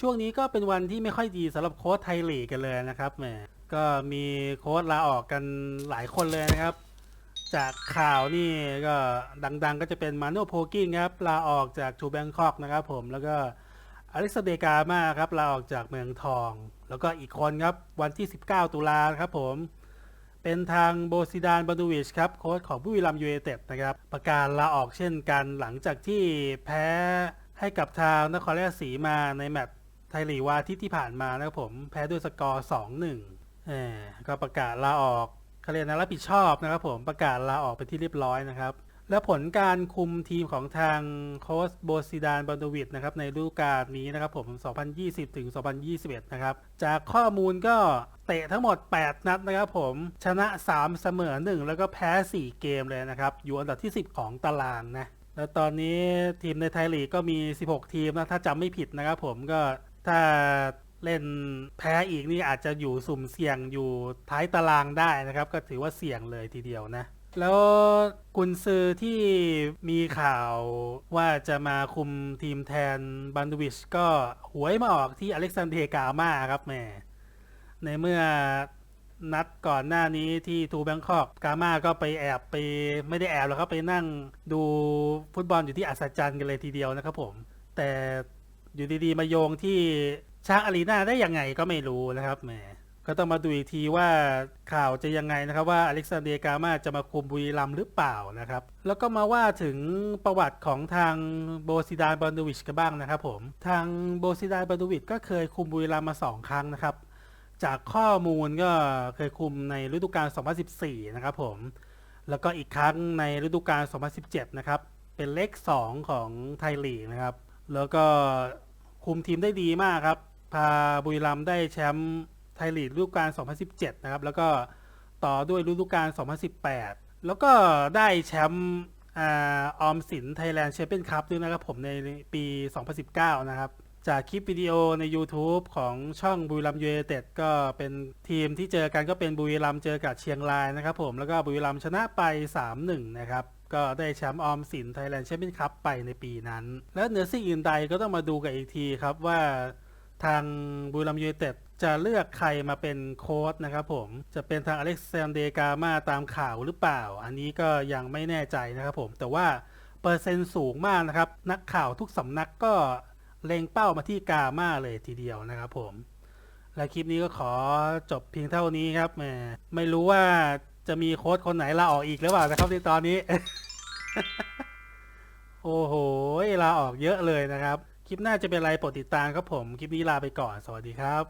ช่วงนี้ก็เป็นวันที่ไม่ค่อยดีสำหรับโค้ชไทยลีกกันเลยนะครับแหมก็มีโค้ชลาออกกันหลายคนเลยนะครับ จากข่าวนี่ก็ดังๆ ก็จะเป็นมาโนโพกิ้งครับลาออกจากทูแบงคอกนะครับผมแล้วก็อล็กซาเดกามาครับลาออกจากเมืองทอง แล้วก็อีกคนครับวันที่ 19 ตุลาครับผมเป็นทางโบซิดานบานูวิชครับโค้ชของบุรีรัมย์ยูไนเต็ดนะครับ ประกาศลาออกเช่นกันหลังจากที่แพ้ให้กับทางนครราชสีมาในแมตช์ ไทยลีกวาที่ที่ผ่านมานะครับผมแพ้ด้วยสกอร์2-1เออก็ประกาศลาออกเขาเรียนะรับผิดชอบนะครับผมประกาศลาออกไปนที่เรียบร้อยนะครับ และผลการคุมทีมของทางโค้ชโบซิดานบานูวิชนะครับในฤดูกาลนี้นะครับผม 2020 ถึง 2021 นะครับ จากข้อมูลก็เตะทั้งหมด 8 นัดนะครับผมชนะ 3 เสมอ 1 แล้วก็แพ้ 4 เกมเลยนะครับ อยู่อันดับที่ 10 ของตารางนะแล้วตอนนี้ทีมในไทยลีกก็มี 16 ทีมนะถ้าจำไม่ผิดนะครับผมก็ ถ้าเล่นแพ้อีกนี่อาจจะอยู่สุ่มเสี่ยงอยู่ท้ายตารางได้นะครับ ก็ถือว่าเสี่ยงเลยทีเดียวนะ แล้วกุนซือที่มีข่าวว่าจะมาคุมทีมแทนบันดวิชก็หวยมาออกที่อเล็กซานเดรกามาครับแม่ในเมื่อนัดก่อนหน้านี้ที่ทูแบงคอกกามาก็ไปแอบไปไม่ได้แอบหรอกครับไปนั่งดูฟุตบอลอยู่ที่อัศจรรย์กันเลยทีเดียวนะครับผม แต่ อยู่ดีๆ มาโยงที่ช้างอารีนาได้ยังไงก็ไม่รู้นะครับแหมก็ต้องมาดูอีกทีว่าข่าวจะยังไงนะครับ ว่าอเล็กซานเดร์กามาจะมาคุมบุรีรัมหรือเปล่านะครับ แล้วก็มาว่าถึงประวัติของทางโบซิดานบานดูวิชกันบ้างนะครับผมทางโบซิดานบานดูวิชก็เคยคุมบุรีรัมมาสองครั้งนะครับ จากข้อมูลก็เคยคุมในฤดูกาล 2014 นะครับผมแล้วก็อีกครั้งในฤดูกาล 2017 นะครับเป็นเลข 2 ของไทยลีกนะครับ แล้วก็คุมทีมได้ดีมากครับ พาบุรีรัมย์ได้แชมป์ไทยลีกฤดูกาล 2017 นะครับ แล้วก็ต่อด้วยฤดูกาล 2018 แล้วก็ได้แชมป์ออมสินไทยแลนด์แชมเปี้ยนคัพด้วยนะครับผมในปี 2019 นะครับจากคลิปวิดีโอใน YouTube ของช่องบุรีรัมย์ยูไนเต็ดก็เป็นทีมที่เจอกันก็เป็นบุรีรัมเจอกับเชียงรายนะครับผมแล้วก็บุรีรัมชนะไป 3-1 นะครับ ก็ได้แชมป์ออมสินไทยแลนด์แชมเปี้ยนคัพไปในปีนั้น และเหนือสิ่งอื่นใดก็ต้องมาดูกันอีกทีครับว่าทางบุรัมยูเต็ดจะเลือกใครมาเป็นโค้ชนะครับผมจะเป็นทางอเล็กซานเดรกามาตามข่าวหรือเปล่า อันนี้ก็ยังไม่แน่ใจนะครับผม แต่ว่าเปอร์เซ็นต์สูงมากนะครับ นักข่าวทุกสำนักก็เล็งเป้ามาที่กามาเลยทีเดียวนะครับผม และคลิปนี้ก็ขอจบเพียงเท่านี้ครับแหมไม่รู้ว่า จะมีโค้ชคนไหนลาออกอีกหรือเปล่านะครับในตอนนี้ โอ้โหลาออกเยอะเลยนะครับ คลิปหน้าจะเป็นอะไรโปรดติดตามครับผม คลิปนี้ลาไปก่อน สวัสดีครับ